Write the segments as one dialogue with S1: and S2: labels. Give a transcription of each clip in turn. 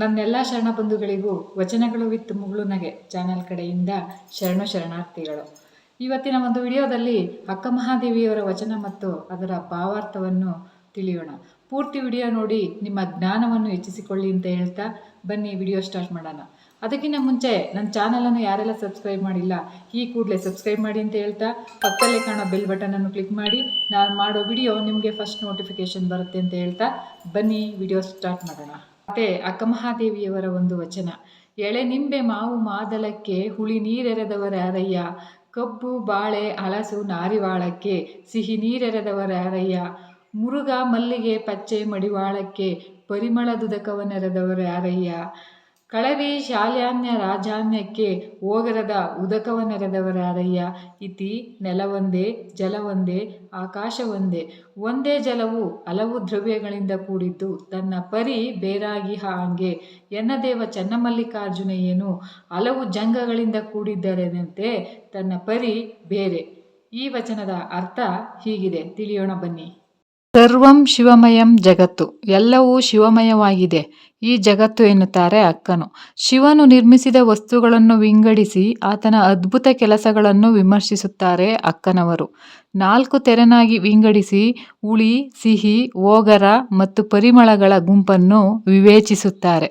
S1: ನನ್ನೆಲ್ಲ ಶರಣ ಬಂಧುಗಳಿಗೂ ವಚನಗಳು ವಿತ್ ಮುಗುಳುನಗೆ ಚಾನೆಲ್ ಕಡೆಯಿಂದ ಶರಣ ಶರಣಾರ್ಥಿಗಳು. ಇವತ್ತಿನ ಒಂದು ವಿಡಿಯೋದಲ್ಲಿ ಅಕ್ಕ ಮಹಾದೇವಿಯವರ ವಚನ ಮತ್ತು ಅದರ ಭಾವಾರ್ಥವನ್ನು ತಿಳಿಯೋಣ. ಪೂರ್ತಿ ವಿಡಿಯೋ ನೋಡಿ ನಿಮ್ಮ ಜ್ಞಾನವನ್ನು ಹೆಚ್ಚಿಸಿಕೊಳ್ಳಿ ಅಂತ ಹೇಳ್ತಾ ಬನ್ನಿ ವಿಡಿಯೋ ಸ್ಟಾರ್ಟ್ ಮಾಡೋಣ. ಅದಕ್ಕಿಂತ ಮುಂಚೆ ನನ್ನ ಚಾನಲನ್ನು ಯಾರೆಲ್ಲ ಸಬ್ಸ್ಕ್ರೈಬ್ ಮಾಡಿಲ್ಲ, ಈ ಕೂಡಲೇ ಸಬ್ಸ್ಕ್ರೈಬ್ ಮಾಡಿ ಅಂತ ಹೇಳ್ತಾ ಪಕ್ಕದಲ್ಲೇ ಕಾಣೋ ಬೆಲ್ ಬಟನನ್ನು ಕ್ಲಿಕ್ ಮಾಡಿ, ನಾನು ಮಾಡೋ ವಿಡಿಯೋ ನಿಮಗೆ ಫಸ್ಟ್ ನೋಟಿಫಿಕೇಶನ್ ಬರುತ್ತೆ ಅಂತ ಹೇಳ್ತಾ ಬನ್ನಿ ವಿಡಿಯೋ ಸ್ಟಾರ್ಟ್ ಮಾಡೋಣ. ಮತ್ತೆ ಅಕ್ಕಮಹಾದೇವಿಯವರ ಒಂದು ವಚನ. ಎಳೆ ನಿಂಬೆ ಮಾವು ಮಾದಲಕ್ಕೆ, ಹುಳಿ ನೀರೆರೆದವರ ಯಾರಯ್ಯ ಕಬ್ಬು, ಬಾಳೆ, ಹಲಸು ನಾರಿವಾಳಕ್ಕೆ, ಸಿಹಿ ನೀರೆರೆದವರ ಅರಯ್ಯ. ಮುರುಗ ಮಲ್ಲಿಗೆ ಪಚ್ಚೆ ಮಡಿವಾಳಕ್ಕೆ, ಪರಿಮಳ ಯಾರಯ್ಯ ಕಳವಿ ಶಾಲ್ಯಾನ್ಯ ರಾಜಾನ್ಯಕ್ಕೆ ಓಗರದ ಯಾರಯ್ಯ ಇತಿ ನೆಲವೊಂದೇ, ಜಲವೊಂದೇ, ಆಕಾಶವೊಂದೇ. ಒಂದೇ ಜಲವು ಹಲವು ದ್ರವ್ಯಗಳಿಂದ ಕೂಡಿದ್ದು ತನ್ನ ಪರಿ ಬೇರಾಗಿ ಹಾಂಗೆ. ಎನ್ನದೇವ ಚನ್ನಮಲ್ಲಿಕಾರ್ಜುನಯ್ಯನು ಹಲವು ಜಂಗಗಳಿಂದ ಕೂಡಿದ್ದರೆನಂತೆ ತನ್ನ ಪರಿ ಬೇರೆ. ಈ ವಚನದ ಅರ್ಥ ಹೀಗಿದೆ. ತಿಳಿಯೋಣ ಬನ್ನಿ. ಸರ್ವಂ ಶಿವಮಯಂ ಜಗತ್ತು. ಎಲ್ಲವೂ ಶಿವಮಯವಾಗಿದೆ. ಈ ಜಗತ್ತು ಎನ್ನುತ್ತಾರೆ ಅಕ್ಕನು. ಶಿವನು ನಿರ್ಮಿಸಿದ ವಸ್ತುಗಳನ್ನು ವಿಂಗಡಿಸಿ ಆತನ ಅದ್ಭುತ ಕೆಲಸಗಳನ್ನು ವಿಮರ್ಶಿಸುತ್ತಾರೆ ಅಕ್ಕನವರು. ನಾಲ್ಕು ತೆರನಾಗಿ ವಿಂಗಡಿಸಿ ಉಳಿ ಸಿಹಿ, ಓಗರ ಮತ್ತು ಪರಿಮಳಗಳ ಗುಂಪನ್ನು ವಿವೇಚಿಸುತ್ತಾರೆ.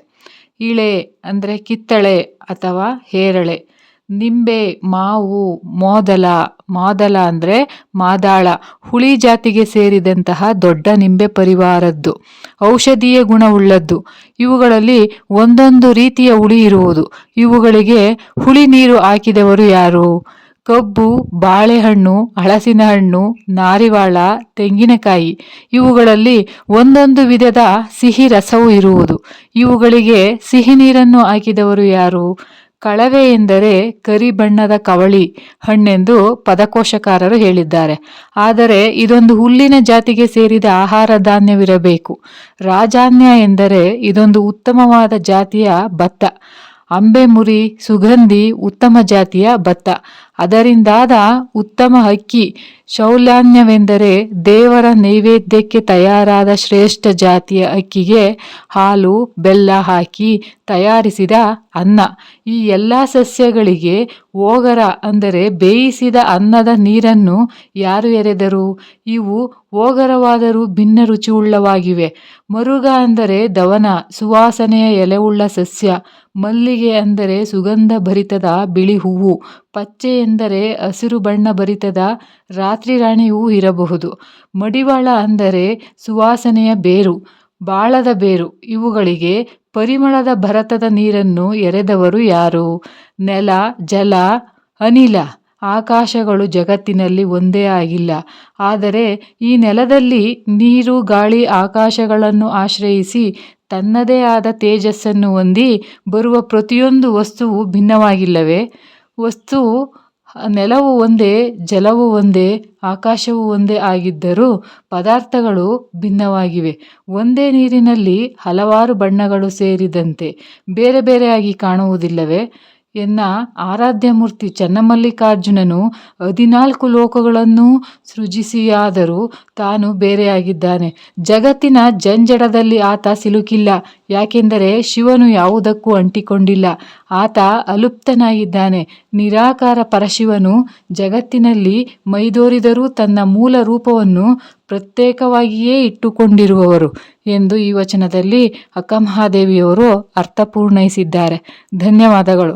S1: ಇಳೆ ಅಂದರೆ ಕಿತ್ತಳೆ ಅಥವಾ ಹೇರಳೆ. ನಿಂಬೆ, ಮಾವು, ಮೋದಲ, ಮಾದಲ ಅಂದರೆ ಮಾದಾಳ, ಹುಳಿ ಜಾತಿಗೆ ಸೇರಿದಂತಹ ದೊಡ್ಡ ನಿಂಬೆ ಪರಿವಾರದ್ದು. ಔಷಧೀಯ ಗುಣವುಳ್ಳದ್ದು. ಇವುಗಳಲ್ಲಿ ಒಂದೊಂದು ರೀತಿಯ ಹುಳಿ ಇರುವುದು. ಇವುಗಳಿಗೆ ಹುಳಿ ನೀರು ಹಾಕಿದವರು ಯಾರು? ಕಬ್ಬು, ಬಾಳೆಹಣ್ಣು ಹಳಸಿನ ಹಣ್ಣು ನಾರಿವಾಳ, ತೆಂಗಿನಕಾಯಿ. ಇವುಗಳಲ್ಲಿ ಒಂದೊಂದು ವಿಧದ ಸಿಹಿ ರಸವು ಇರುವುದು. ಇವುಗಳಿಗೆ ಸಿಹಿ ನೀರನ್ನು ಹಾಕಿದವರು ಯಾರು? ಕಳವೆ ಎಂದರೆ ಕರಿ ಬಣ್ಣದ ಕವಳಿ ಹಣ್ಣೆಂದು ಪದಕೋಶಕಾರರು ಹೇಳಿದ್ದಾರೆ. ಆದರೆ ಇದೊಂದು ಹುಲ್ಲಿನ ಜಾತಿಗೆ ಸೇರಿದ ಆಹಾರ ಧಾನ್ಯವಿರಬೇಕು. ರಾಜಾನ್ಯ ಎಂದರೆ ಇದೊಂದು ಉತ್ತಮವಾದ ಜಾತಿಯ ಭತ್ತ. ಅಂಬೆಮುರಿ, ಸುಗಂಧಿ, ಉತ್ತಮ ಜಾತಿಯ ಭತ್ತ. ಅದರಿಂದಾದ ಉತ್ತಮ ಅಕ್ಕಿ ಶೌಲ್ಯಾನ್ಯವೆಂದರೆ ದೇವರ ನೈವೇದ್ಯಕ್ಕೆ ತಯಾರಾದ ಶ್ರೇಷ್ಠ ಜಾತಿಯ ಅಕ್ಕಿಗೆ ಹಾಲು, ಬೆಲ್ಲ ಹಾಕಿ ತಯಾರಿಸಿದ ಅನ್ನ. ಈ ಎಲ್ಲ ಸಸ್ಯಗಳಿಗೆ ಓಗರ ಅಂದರೆ ಬೇಯಿಸಿದ ಅನ್ನದ ನೀರನ್ನು ಯಾರು ಎರೆದರು? ಇವು ಓಗರವಾದರೂ ಭಿನ್ನ ರುಚಿಯುಳ್ಳವಾಗಿವೆ. ಮರುಗ ಅಂದರೆ ದವನ, ಸುವಾಸನೆಯ ಎಲೆವುಳ್ಳ ಸಸ್ಯ. ಮಲ್ಲಿಗೆ ಅಂದರೆ ಸುಗಂಧ ಭರಿತದ ಬಿಳಿ ಹೂವು. ಪಚ್ಚೆ ಎಂದರೆ ಹಸಿರು ಬಣ್ಣ ಭರಿತದ ರಾತ್ರಿ ರಾಣಿಯೂ ಇರಬಹುದು. ಮಡಿವಾಳ ಅಂದರೆ ಸುವಾಸನೆಯ ಬೇರು, ಬಾಳದ ಬೇರು. ಇವುಗಳಿಗೆ ಪರಿಮಳದ ಭರತದ ನೀರನ್ನು ಎರೆದವರು ಯಾರು? ನೆಲ, ಜಲ, ಅನಿಲ. ಆಕಾಶಗಳು ಜಗತ್ತಿನಲ್ಲಿ ಒಂದೇ ಆಗಿಲ್ಲ. ಆದರೆ ಈ ನೆಲದಲ್ಲಿ ನೀರು, ಗಾಳಿ, ಆಕಾಶಗಳನ್ನು ಆಶ್ರಯಿಸಿ ತನ್ನದೇ ಆದ ತೇಜಸ್ಸನ್ನು ಹೊಂದಿ ಬರುವ ಪ್ರತಿಯೊಂದು ವಸ್ತುವು ಭಿನ್ನವಾಗಿಲ್ಲವೇ? ವಸ್ತು ನೆಲವು ಒಂದೇ, ಜಲವು ಒಂದೇ, ಆಕಾಶವು ಒಂದೇ ಆಗಿದ್ದರೂ ಪದಾರ್ಥಗಳು ಭಿನ್ನವಾಗಿವೆ. ಒಂದೇ ನೀರಿನಲ್ಲಿ ಹಲವಾರು ಬಣ್ಣಗಳು ಸೇರಿದಂತೆ. ಬೇರೆ ಬೇರೆಯಾಗಿ ಕಾಣುವುದಿಲ್ಲವೇ? ಎನ್ನ ಆರಾಧ್ಯ ಮೂರ್ತಿ ಚನ್ನಮಲ್ಲಿಕಾರ್ಜುನನು ಹದಿನಾಲ್ಕು ಲೋಕಗಳನ್ನು ಸೃಜಿಸಿಯಾದರೂ ತಾನು ಬೇರೆಯಾಗಿದ್ದಾನೆ. ಜಗತ್ತಿನ ಜಂಜಡದಲ್ಲಿ ಆತ ಸಿಲುಕಿಲ್ಲ. ಯಾಕೆಂದರೆ ಶಿವನು ಯಾವುದಕ್ಕೂ ಅಂಟಿಕೊಂಡಿಲ್ಲ. ಆತ ಅಲುಪ್ತನಾಗಿದ್ದಾನೆ. ನಿರಾಕಾರ ಪರಶಿವನು ಜಗತ್ತಿನಲ್ಲಿ ಮೈದೋರಿದರೂ ತನ್ನ ಮೂಲ ರೂಪವನ್ನು ಪ್ರತ್ಯೇಕವಾಗಿಯೇ ಇಟ್ಟುಕೊಂಡಿರುವವರು ಎಂದು ಈ ವಚನದಲ್ಲಿ ಅಕ್ಕಮಹಾದೇವಿಯವರು ಅರ್ಥಪೂರ್ಣಯಿಸಿದ್ದಾರೆ ಧನ್ಯವಾದಗಳು.